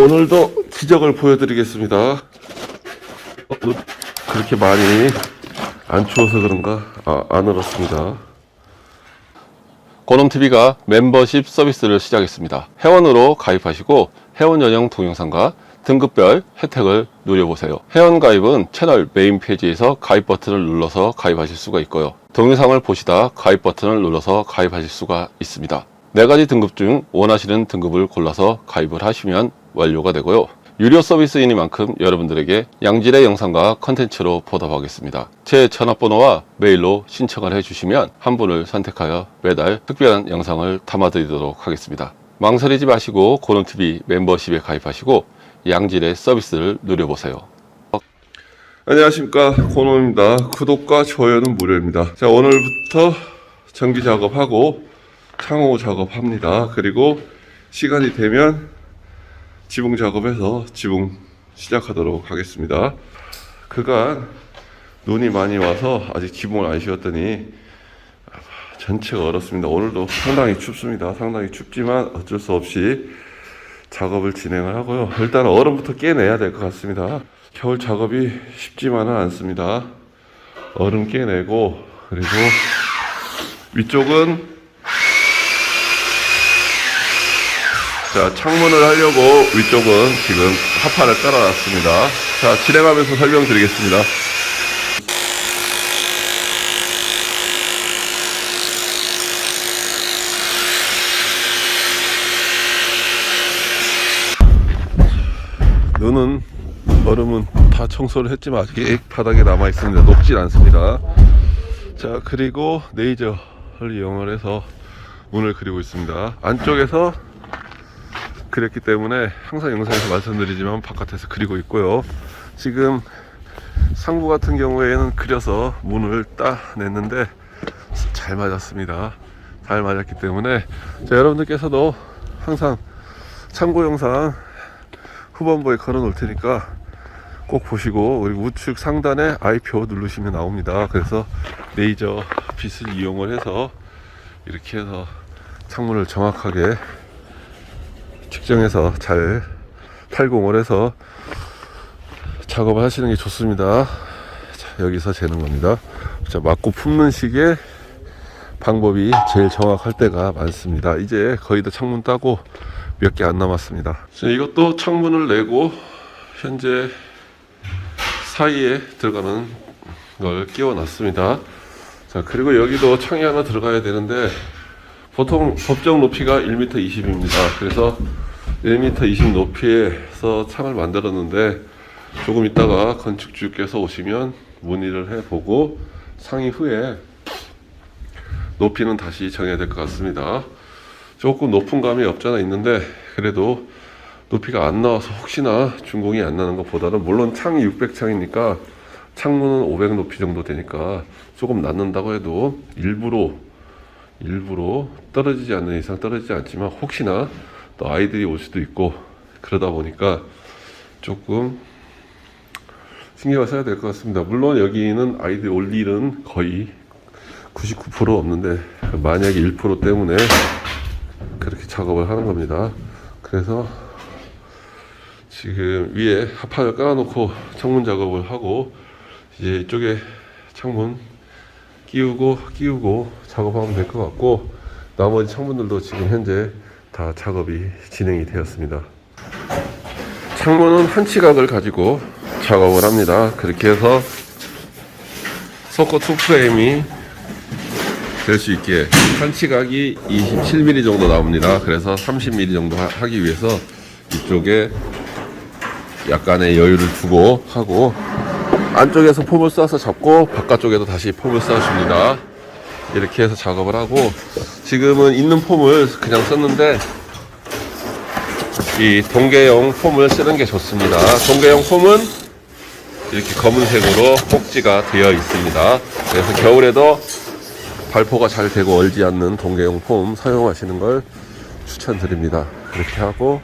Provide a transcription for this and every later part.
오늘도 기적을 보여드리겠습니다. 어, 뭐, 그렇게 많이 안 추워서 그런가 아, 안 얼었습니다. 고놈TV가 멤버십 서비스를 시작했습니다. 회원으로 가입하시고 회원 전용 동영상과 등급별 혜택을 누려보세요. 회원 가입은 채널 메인 페이지에서 가입 버튼을 눌러서 가입하실 수가 있고요. 동영상을 보시다 가입 버튼을 눌러서 가입하실 수가 있습니다. 네 가지 등급 중 원하시는 등급을 골라서 가입을 하시면 완료가 되고요. 유료 서비스이니만큼 여러분들에게 양질의 영상과 컨텐츠로 보답하겠습니다. 제 전화번호와 메일로 신청을 해주시면 한 분을 선택하여 매달 특별한 영상을 담아드리도록 하겠습니다. 망설이지 마시고 고론TV 멤버십에 가입하시고 양질의 서비스를 누려보세요. 안녕하십니까 고놈입니다. 구독과 좋아요는 무료입니다. 자 오늘부터 전기 작업하고 창호 작업합니다. 그리고 시간이 되면 지붕 작업해서 지붕 시작하도록 하겠습니다. 그간 눈이 많이 와서 아직 지붕을 안 씌웠더니 전체가 얼었습니다. 오늘도 상당히 춥습니다. 상당히 춥지만 어쩔 수 없이 작업을 진행을 하고요. 일단 얼음부터 깨내야 될 것 같습니다. 겨울 작업이 쉽지만은 않습니다. 얼음 깨내고 그리고 위쪽은 자, 창문을 하려고 위쪽은 지금 하판을 깔아놨습니다. 자, 진행하면서 설명드리겠습니다. 눈은 얼음은 다 청소를 했지만 아직 바닥에 남아 있습니다. 녹질 않습니다. 자, 그리고 네이저를 이용을 해서 문을 그리고 있습니다. 안쪽에서 그렸기 때문에 항상 영상에서 말씀드리지만 바깥에서 그리고 있고요. 지금 상부 같은 경우에는 그려서 문을 따냈는데 잘 맞았습니다. 잘 맞았기 때문에 자, 여러분들께서도 항상 참고 영상 후반부에 걸어 놓을 테니까 꼭 보시고 그리고 우측 상단에 아이표 누르시면 나옵니다. 그래서 레이저 빛을 이용을 해서 이렇게 해서 창문을 정확하게 측정해서 잘 탈공을 해서 작업을 하시는 게 좋습니다. 자, 여기서 재는 겁니다. 자, 맞고 품는 식의 방법이 제일 정확할 때가 많습니다. 이제 거의 다 창문 따고 몇 개 안 남았습니다. 자, 이것도 창문을 내고 현재 사이에 들어가는 걸 끼워 놨습니다. 자, 그리고 여기도 창이 하나 들어가야 되는데 보통 법정 높이가 1m 20입니다. 그래서 1m 20 높이에서 창을 만들었는데 조금 있다가 건축주께서 오시면 문의를 해보고 상의 후에 높이는 다시 정해야 될 것 같습니다. 조금 높은 감이 없잖아 있는데 그래도 높이가 안 나와서 혹시나 준공이 안 나는 것보다는 물론 창이 600창이니까 창문은 500 높이 정도 되니까 조금 낮는다고 해도 일부러 일부러 떨어지지 않는 이상 떨어지지 않지만 혹시나 또 아이들이 올 수도 있고 그러다 보니까 조금 신경을 써야 될 것 같습니다. 물론 여기는 아이들이 올 일은 거의 99% 없는데 만약에 1% 때문에 그렇게 작업을 하는 겁니다. 그래서 지금 위에 합판을 깔아놓고 창문 작업을 하고 이제 이쪽에 창문 끼우고 끼우고 작업하면 될 것 같고 나머지 창문들도 지금 현재 다 작업이 진행이 되었습니다. 창문은 한 치각을 가지고 작업을 합니다. 그렇게 해서 서커 투 프레임이 될 수 있게 한 치각이 27mm 정도 나옵니다. 그래서 30mm 정도 하- 하기 위해서 이쪽에 약간의 여유를 두고 하고 안쪽에서 폼을 쏴서 잡고 바깥쪽에도 다시 폼을 쏴줍니다. 이렇게 해서 작업을 하고 지금은 있는 폼을 그냥 썼는데 이 동계형 폼을 쓰는 게 좋습니다. 동계형 폼은 이렇게 검은색으로 꼭지가 되어 있습니다. 그래서 겨울에도 발포가 잘 되고 얼지 않는 동계형 폼 사용하시는 걸 추천드립니다. 그렇게 하고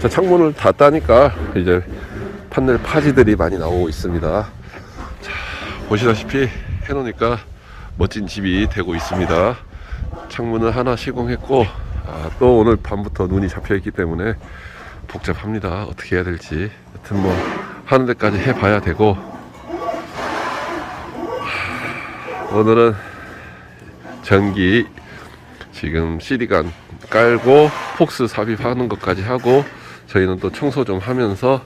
자, 창문을 다 따니까 이제 판넬 파지들이 많이 나오고 있습니다. 자, 보시다시피 해놓으니까 멋진 집이 되고 있습니다. 창문을 하나 시공했고 아, 또 오늘 밤부터 눈이 잡혀 있기 때문에 복잡합니다. 어떻게 해야 될지. 하여튼 뭐 하는 데까지 해봐야 되고 오늘은 전기 지금 CD간 깔고 폭스 삽입하는 것까지 하고 저희는 또 청소 좀 하면서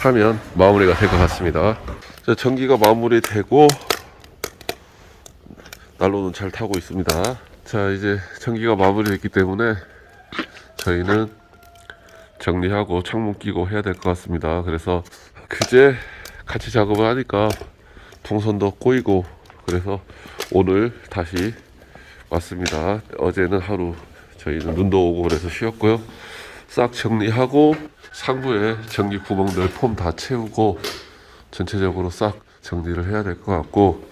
하면 마무리가 될 것 같습니다. 자, 전기가 마무리되고 난로는 잘 타고 있습니다. 자 이제 전기가 마무리됐기 때문에 저희는 정리하고 창문 끼고 해야 될 것 같습니다. 그래서 그제 같이 작업을 하니까 동선도 꼬이고 그래서 오늘 다시 왔습니다. 어제는 하루 저희는 눈도 오고 그래서 쉬었고요. 싹 정리하고 상부에 전기 구멍들 폼 다 채우고 전체적으로 싹 정리를 해야 될 것 같고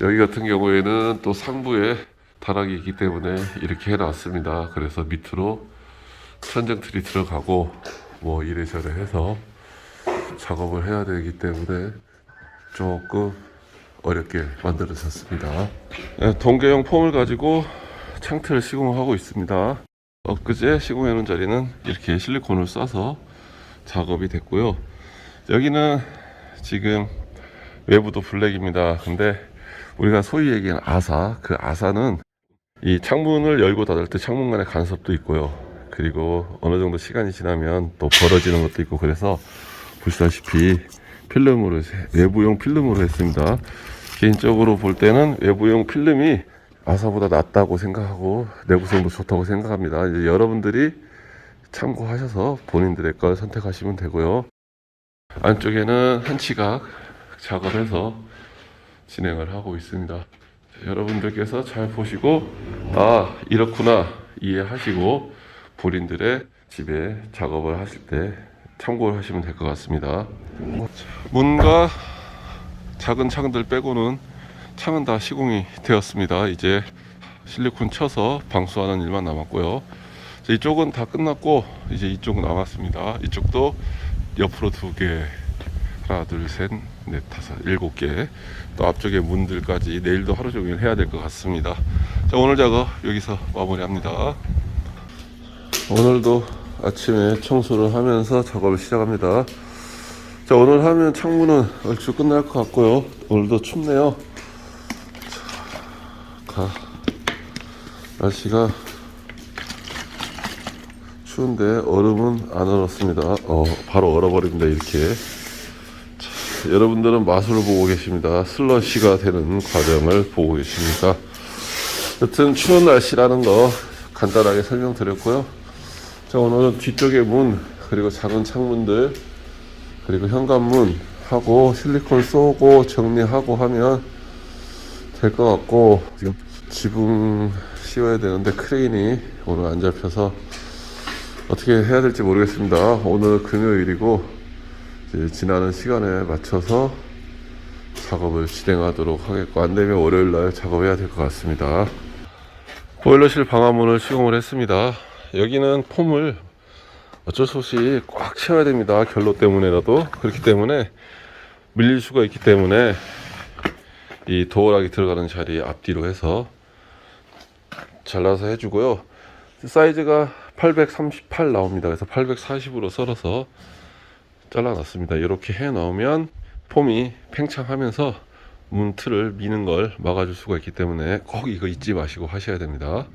여기 같은 경우에는 또 상부에 다락이 있기 때문에 이렇게 해놨습니다. 그래서 밑으로 천정 틀이 들어가고 뭐 이래저래 해서 작업을 해야 되기 때문에 조금 어렵게 만들어졌습니다. 네, 동계형 폼을 가지고 창틀을 시공하고 있습니다. 엊그제 시공해 놓은 자리는 이렇게 실리콘을 쏴서 작업이 됐고요. 여기는 지금 외부도 블랙입니다. 근데 우리가 소위 얘기하는 아사, 그 아사는 이 창문을 열고 닫을 때 창문 간의 간섭도 있고요. 그리고 어느 정도 시간이 지나면 또 벌어지는 것도 있고 그래서 보시다시피 필름으로 해- 외부용 필름으로 했습니다. 개인적으로 볼 때는 외부용 필름이 아사보다 낫다고 생각하고 내구성도 좋다고 생각합니다. 이제 여러분들이 참고하셔서 본인들의 걸 선택하시면 되고요. 안쪽에는 한 치각 작업해서 진행을 하고 있습니다. 여러분들께서 잘 보시고 아 이렇구나 이해하시고 본인들의 집에 작업을 하실 때 참고를 하시면 될 것 같습니다. 문과 작은 창들 빼고는 창은 다 시공이 되었습니다. 이제 실리콘 쳐서 방수하는 일만 남았고요. 자, 이쪽은 다 끝났고 이제 이쪽 남았습니다. 이쪽도 옆으로 두 개, 하나, 둘, 셋, 넷, 다섯, 일곱 개. 또 앞쪽에 문들까지 내일도 하루 종일 해야 될 것 같습니다. 자, 오늘 작업 여기서 마무리합니다. 오늘도 아침에 청소를 하면서 작업을 시작합니다. 자, 오늘 하면 창문은 얼추 끝날 것 같고요. 오늘도 춥네요. 자, 가. 날씨가 추운데 얼음은 안 얼었습니다. 어, 바로 얼어버립니다. 이렇게. 자, 여러분들은 마술을 보고 계십니다. 슬러시가 되는 과정을 보고 계십니다. 여튼 추운 날씨라는 거 간단하게 설명드렸고요. 자, 오늘은 뒤쪽에 문, 그리고 작은 창문들, 그리고 현관문 하고 실리콘 쏘고 정리하고 하면 될 것 같고 지금 지붕 씌워야 되는데 크레인이 오늘 안 잡혀서 어떻게 해야 될지 모르겠습니다. 오늘 금요일이고 지나는 시간에 맞춰서 작업을 진행하도록 하겠고 안 되면 월요일 날 작업해야 될 것 같습니다. 보일러실 방화문을 시공을 했습니다. 여기는 폼을 어쩔 수 없이 꽉 채워야 됩니다. 결로 때문에라도 그렇기 때문에 밀릴 수가 있기 때문에 이 도어락이 들어가는 자리 앞뒤로 해서 잘라서 해주고요. 사이즈가 838 나옵니다. 그래서 840으로 썰어서 잘라놨습니다. 이렇게 해 넣으면 폼이 팽창하면서 문 틀을 미는 걸 막아줄 수가 있기 때문에 꼭 이거 잊지 마시고 하셔야 됩니다.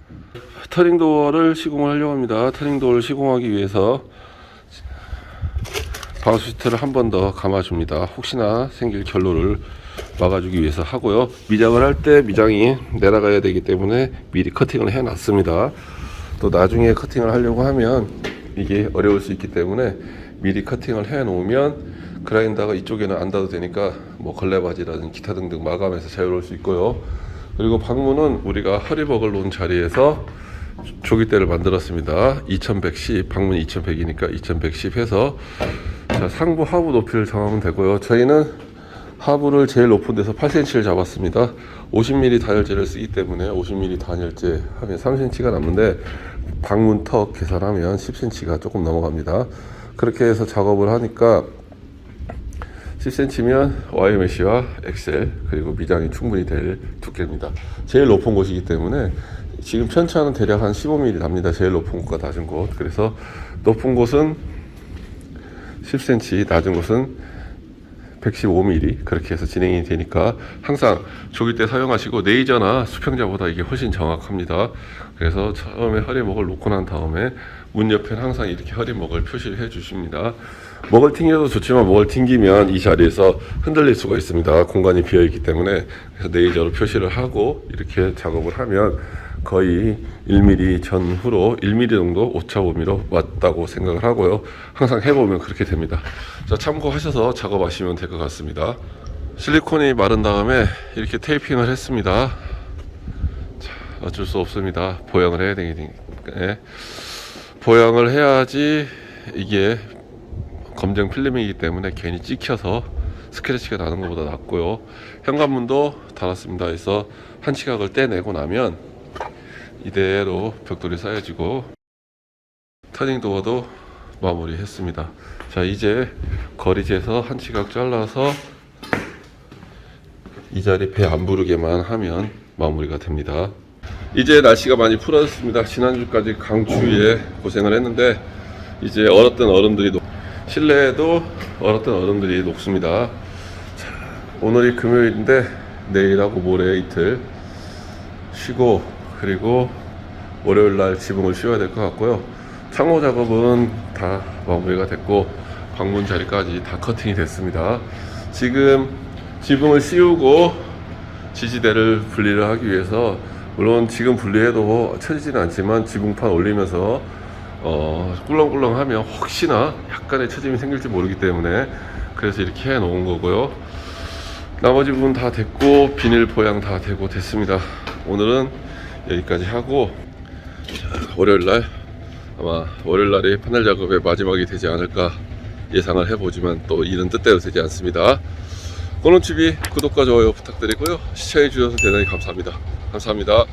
터닝 도어를 시공을 하려고 합니다. 터닝 도어를 시공하기 위해서 방수 시트를 한 번 더 감아줍니다. 혹시나 생길 결로를 막아주기 위해서 하고요. 미장을 할 때 미장이 내려가야 되기 때문에 미리 커팅을 해놨습니다. 또 나중에 커팅을 하려고 하면 이게 어려울 수 있기 때문에 미리 커팅을 해 놓으면 그라인더가 이쪽에는 안 닿아도 되니까 뭐 걸레바지라든지 기타 등등 마감해서 자유로울 수 있고요. 그리고 방문은 우리가 허리벅을 놓은 자리에서 조기대를 만들었습니다. 2110, 방문 2100이니까 2110 해서 자, 상부 하부 높이를 정하면 되고요. 저희는 하부를 제일 높은 데서 8cm를 잡았습니다. 50mm 단열재를 쓰기 때문에 50mm 단열재 하면 3cm가 남는데 방문 턱 계산하면 10cm가 조금 넘어갑니다. 그렇게 해서 작업을 하니까 10cm면 Y 메쉬와 엑셀 그리고 미장이 충분히 될 두께입니다. 제일 높은 곳이기 때문에 지금 편차는 대략 한 15mm 납니다. 제일 높은 곳과 낮은 곳. 그래서 높은 곳은 10cm, 낮은 곳은 115mm 그렇게 해서 진행이 되니까 항상 조기 때 사용하시고 레이저나 수평자보다 이게 훨씬 정확합니다. 그래서 처음에 허리목을 놓고 난 다음에 문 옆에는 항상 이렇게 허리목을 표시를 해 주십니다. 목을 튕겨도 좋지만 목을 튕기면 이 자리에서 흔들릴 수가 있습니다. 공간이 비어 있기 때문에 그래서 레이저로 표시를 하고 이렇게 작업을 하면 거의 1mm 전후로 1mm 정도 오차 범위로 왔다고 생각을 하고요. 항상 해보면 그렇게 됩니다. 자, 참고하셔서 작업하시면 될 것 같습니다. 실리콘이 마른 다음에 이렇게 테이핑을 했습니다. 자, 어쩔 수 없습니다. 보양을 해야 되기 때문에. 보양을 해야지 이게 검정 필름이기 때문에 괜히 찍혀서 스크래치가 나는 것보다 낫고요. 현관문도 달았습니다. 그래서 한 치각을 떼내고 나면 이대로 벽돌이 쌓여지고 터닝 도어도 마무리했습니다. 자 이제 거리지에서 한 치각 잘라서 이 자리 배 안 부르게만 하면 마무리가 됩니다. 이제 날씨가 많이 풀어졌습니다. 지난주까지 강추위에 고생을 했는데 이제 얼었던 얼음들이 녹... 실내에도 얼었던 얼음들이 녹습니다. 자, 오늘이 금요일인데 내일하고 모레 이틀 쉬고 그리고 월요일 날 지붕을 씌워야 될 것 같고요. 창호 작업은 다 마무리가 됐고 방문 자리까지 다 커팅이 됐습니다. 지금 지붕을 씌우고 지지대를 분리를 하기 위해서 물론 지금 분리해도 처지지는 않지만 지붕판 올리면서 어, 꿀렁꿀렁하면 혹시나 약간의 처짐이 생길지 모르기 때문에 그래서 이렇게 해 놓은 거고요. 나머지 부분 다 됐고 비닐 보양 다 되고 됐습니다. 오늘은 여기까지 하고 자, 월요일 날 아마 월요일 날이 판넬 작업의 마지막이 되지 않을까 예상을 해보지만 또 일은 뜻대로 되지 않습니다. 꼬논TV 구독과 좋아요 부탁드리고요. 시청해 주셔서 대단히 감사합니다. 감사합니다.